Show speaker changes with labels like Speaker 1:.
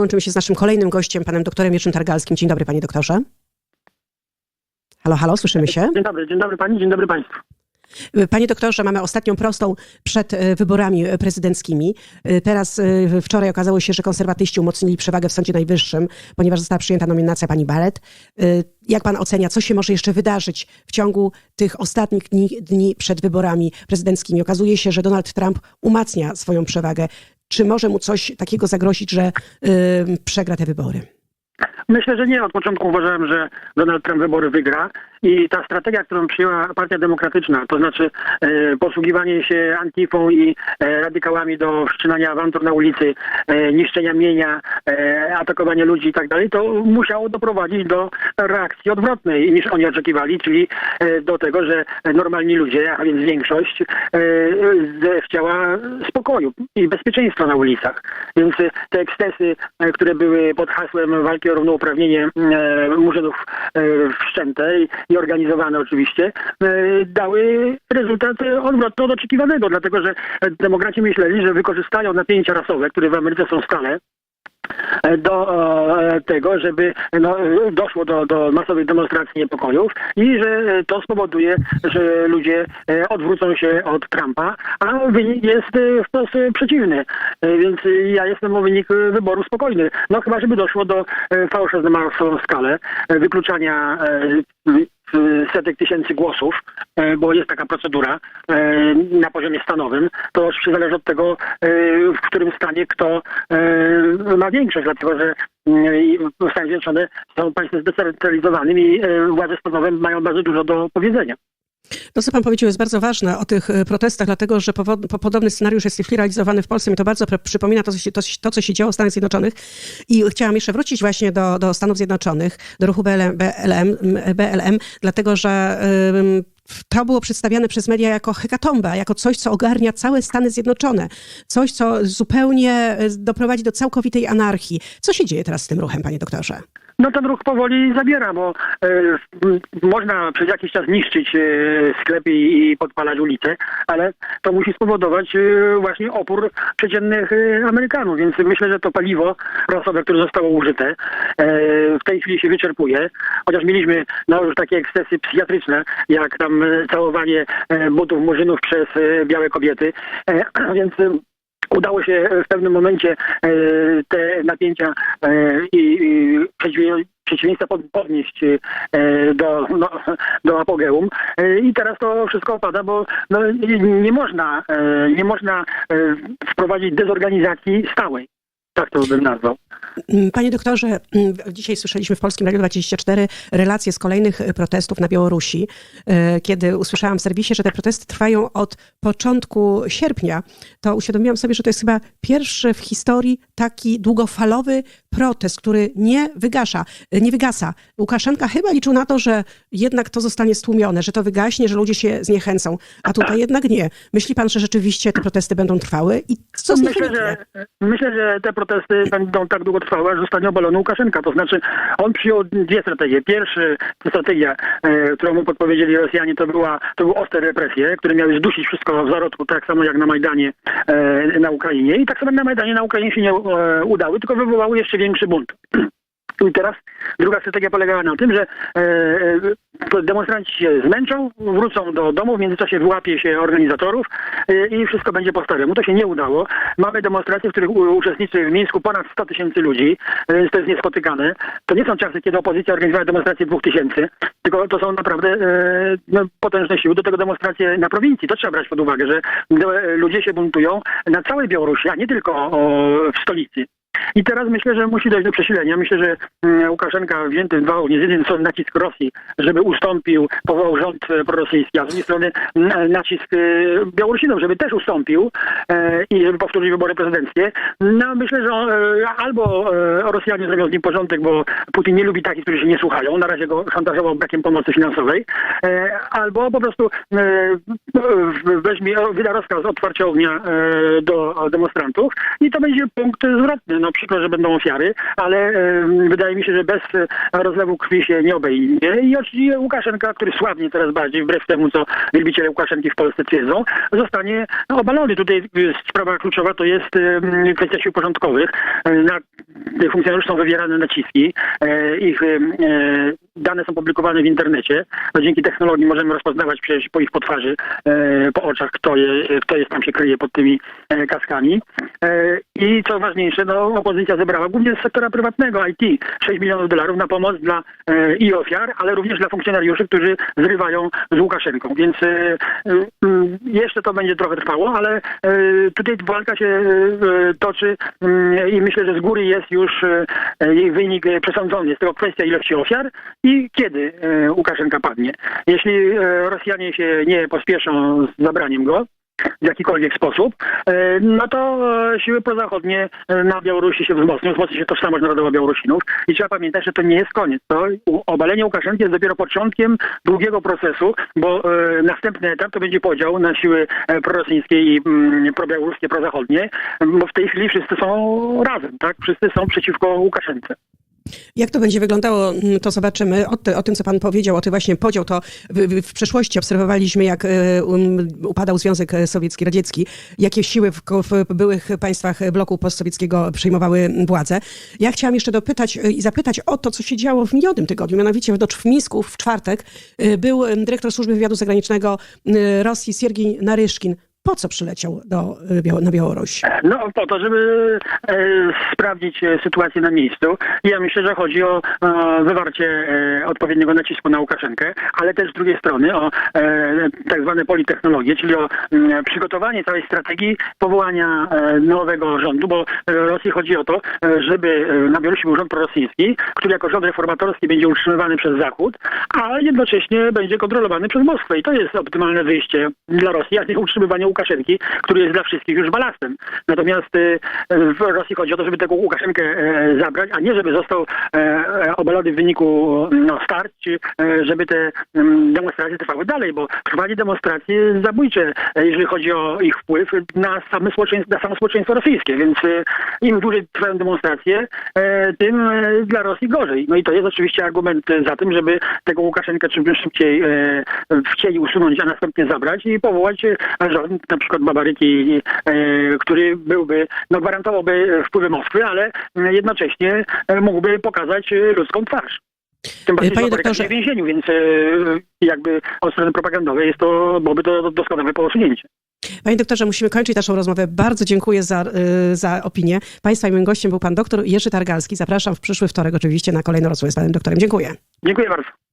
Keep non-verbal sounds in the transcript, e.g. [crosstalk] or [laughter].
Speaker 1: Łączymy się z naszym kolejnym gościem, panem doktorem Jerzym Targalskim. Dzień dobry, panie doktorze. Halo, halo, słyszymy się?
Speaker 2: Dzień dobry, dzień dobry pani, dzień dobry państwu.
Speaker 1: Panie doktorze, mamy ostatnią prostą przed e, wyborami prezydenckimi. E, Teraz e, wczoraj okazało się, że konserwatyści umocnili przewagę w Sądzie Najwyższym, ponieważ została przyjęta nominacja pani Barrett. E, Jak pan ocenia, co się może jeszcze wydarzyć w ciągu tych ostatnich dni, dni przed wyborami prezydenckimi? Okazuje się, że Donald Trump umacnia swoją przewagę. Czy może mu coś takiego zagrozić, że przegra te wybory?
Speaker 2: Myślę, że nie. Od początku uważałem, że Donald Trump wybory wygra i ta strategia, którą przyjęła Partia Demokratyczna, to znaczy e, posługiwanie się antifą i e, radykałami do wszczynania awantur na ulicy, e, niszczenia mienia, e, atakowania ludzi i tak dalej, to musiało doprowadzić do reakcji odwrotnej niż oni oczekiwali, czyli e, do tego, że normalni ludzie, a więc większość, e, z- chciała spokoju i bezpieczeństwa na ulicach. Więc te ekscesy, które były pod hasłem walki o równouprawnienie murzynów wszczęte i, organizowane oczywiście, dały rezultat odwrotny od oczekiwanego, dlatego że demokraci myśleli, że wykorzystają napięcia rasowe, które w Ameryce są stale, do e, tego, żeby no, doszło do, do masowych demonstracji niepokojów i że to spowoduje, że ludzie e, odwrócą się od Trumpa, a wynik jest e, wprost przeciwny. Więc ja jestem o wynik wyboru spokojny. No chyba, żeby doszło do fałszu na skalę, wykluczania setek tysięcy głosów, e, bo jest taka procedura e, na poziomie stanowym, to oczywiście zależy od tego, e, w którym stanie kto ma większość, dlatego że mm, Stany Zjednoczone są państwem zdecentralizowanym i władze stanowe mają bardzo dużo do powiedzenia.
Speaker 1: To, co pan powiedział, jest bardzo ważne o tych e, protestach, dlatego że podobny scenariusz jest w tej chwili realizowany w Polsce. Mi to bardzo przypomina to co, się, to, to, co się działo w Stanach Zjednoczonych. I chciałam jeszcze wrócić właśnie do, do Stanów Zjednoczonych, do ruchu BLM, BLM, BLM dlatego że ym, to było przedstawiane przez media jako hekatomba, jako coś, co ogarnia całe Stany Zjednoczone. Coś, co zupełnie e, doprowadzi do całkowitej anarchii. Co się dzieje teraz z tym ruchem, panie doktorze?
Speaker 2: No ten ruch powoli zabiera, bo e, można przez jakiś czas niszczyć e, sklepy i podpalać ulice, ale to musi spowodować właśnie opór przeciętnych Amerykanów, więc myślę, że to paliwo rasowe, które zostało użyte, w tej chwili się wyczerpuje, chociaż mieliśmy no, już takie ekscesy psychiatryczne, jak tam całowanie e, butów murzynów przez e, białe kobiety, e, [clears throat] więc udało się w pewnym momencie te napięcia i, i przeciw- przeciwieństwa pod, podnieść do, no, do apogeum i teraz to wszystko opada, bo no, nie, można nie można wprowadzić dezorganizacji stałej. Tak to bym nazwał.
Speaker 1: Mm, Panie doktorze, mm, dzisiaj słyszeliśmy w Polskim Radiu 24 relacje z kolejnych protestów na Białorusi, e, kiedy usłyszałam w serwisie, że te protesty trwają od początku sierpnia, to uświadomiłam sobie, że to jest chyba pierwszy w historii taki długofalowy protest, który nie wygasza, e, nie wygasa. Łukaszenka chyba liczył na to, że jednak to zostanie stłumione, że to wygaśnie, że ludzie się zniechęcą, a tutaj jednak nie. Myśli pan, że rzeczywiście te protesty będą trwały i co z nich
Speaker 2: Myślę, że, myślę, że te protesty będą tak długo trwały, aż zostanie obalony Łukaszenka. To znaczy, on przyjął dwie strategie. Pierwsza strategia, e, którą mu podpowiedzieli Rosjanie, to była to były ostre represje, które miały zdusić wszystko w zarodku, tak samo jak na Majdanie e, na Ukrainie. I tak samo na Majdanie na Ukrainie się nie e, udały, tylko wywołały jeszcze większy bunt. [clears throat] I teraz druga strategia polegała na tym, że e, e, demonstranci się zmęczą, wrócą do domów, w międzyczasie wyłapie się organizatorów e, i wszystko będzie po staremu. To się nie udało. Mamy demonstracje, w których uczestniczy w Mińsku ponad 100 tysięcy ludzi, e, więc to jest niespotykane. To nie są czasy, kiedy opozycja organizowała demonstracje dwóch tysięcy, tylko to są naprawdę e, no, potężne siły. Do tego demonstracje na prowincji. To trzeba brać pod uwagę, że e, ludzie się buntują na całej Białorusi, a nie tylko o, w stolicy. I teraz myślę, że musi dojść do przesilenia. Myślę, że mm, Łukaszenka wzięty nie z jednej strony nacisk Rosji, żeby ustąpił, powołał rząd e, prorosyjski, a z drugiej strony n- nacisk e, Białorusinów, żeby też ustąpił e, i żeby powtórzyć wybory prezydenckie. No myślę, że e, albo e, Rosjanie zrobią z nim porządek, bo Putin nie lubi takich, którzy się nie słuchają. Na razie go szantażował brakiem pomocy finansowej. E, albo po prostu e, w- weźmie, wyda rozkaz otwarcia ognia e, do demonstrantów i to będzie punkt zwrotny. No przykro, że będą ofiary, ale wydaje mi się, że bez e, rozlewu krwi się nie obejdzie. I oczywiście Łukaszenka, który słabnie coraz bardziej, wbrew temu, co wielbiciele Łukaszenki w Polsce twierdzą, zostanie no, obalony. Tutaj e, sprawa kluczowa to jest kwestia sił porządkowych. E, Na funkcjonariuszy są wywierane naciski. Ich dane są publikowane w internecie. No, dzięki technologii możemy rozpoznawać przecież po ich po twarzy, e, po oczach, kto, je, kto jest tam się kryje pod tymi e, kaskami. E, I co ważniejsze, no, opozycja zebrała głównie z sektora prywatnego IT 6 milionów dolarów na pomoc dla i ofiar, ale również dla funkcjonariuszy, którzy zrywają z Łukaszenką. Więc jeszcze to będzie trochę trwało, ale tutaj walka się toczy mm, i myślę, że z góry jest już jej wynik przesądzony. Jest tylko kwestia ilości ofiar i kiedy e, Łukaszenka padnie. Jeśli e, Rosjanie się nie pospieszą z zabraniem go, w jakikolwiek sposób, e, no to siły prozachodnie na Białorusi się wzmocnią, wzmocni się tożsamość narodowa Białorusinów i trzeba pamiętać, że to nie jest koniec. To obalenie Łukaszenki jest dopiero początkiem długiego procesu, bo następny etap to będzie podział na siły prorosyjskie i mm, probiałoruskie, prozachodnie, bo w tej chwili wszyscy są razem, tak? Wszyscy są przeciwko Łukaszence.
Speaker 1: Jak to będzie wyglądało, mm, to zobaczymy. O, ty, o tym, co pan powiedział, o tym właśnie podział, to w, w, przeszłości obserwowaliśmy, jak e, um, upadał Związek Sowiecki, Radziecki, jakie siły w, w byłych państwach bloku postsowieckiego przejmowały władzę. Ja chciałam jeszcze dopytać e, i zapytać o to, co się działo w minionym tygodniu. Mianowicie w Mińsku w czwartek e, był e, dyrektor służby wywiadu zagranicznego e, Rosji Siergiej Naryszkin. Po co przyleciał do, Biał- na Białoruś?
Speaker 2: No po to, żeby e, sprawdzić e, sytuację na miejscu. Ja myślę, że chodzi o wywarcie e, odpowiedniego nacisku na Łukaszenkę, ale też z drugiej strony o tak zwane politechnologie, czyli o przygotowanie całej strategii powołania nowego rządu, bo Rosji chodzi o to, żeby na Białorusi był rząd prorosyjski, który jako rząd reformatorski będzie utrzymywany przez Zachód, a jednocześnie będzie kontrolowany przez Moskwę. I to jest optymalne wyjście dla Rosji, a nie utrzymywanie Łukaszenki, który jest dla wszystkich już balastem. Natomiast e, w Rosji chodzi o to, żeby tego Łukaszenkę e, zabrać, a nie żeby został e, e, obalony w wyniku no, starć, żeby te mm, demonstracje trwały dalej, bo trwanie demonstracji jest zabójcze, jeżeli chodzi o ich wpływ na, same społeczeństwo, na samo społeczeństwo rosyjskie, więc im dłużej trwają demonstracje, tym dla Rosji gorzej. No i to jest oczywiście argument za tym, żeby tego Łukaszenkę czym szybciej chcieli usunąć, a następnie zabrać i powołać rząd, na przykład Babaryki, e, który byłby, no gwarantowałby wpływy Moskwy, ale jednocześnie e, mógłby pokazać ludzką twarz. Tym bardziej,
Speaker 1: Panie doktorze-
Speaker 2: w więzieniu, więc e, jakby od strony propagandowej jest to, byłoby to doskonałe posunięcie.
Speaker 1: Panie doktorze, musimy kończyć naszą rozmowę. Bardzo dziękuję za, za opinię. Państwa i moim gościem był pan doktor Jerzy Targalski. Zapraszam w przyszły wtorek oczywiście na kolejną rozmowę z panem doktorem. Dziękuję.
Speaker 2: Dziękuję bardzo.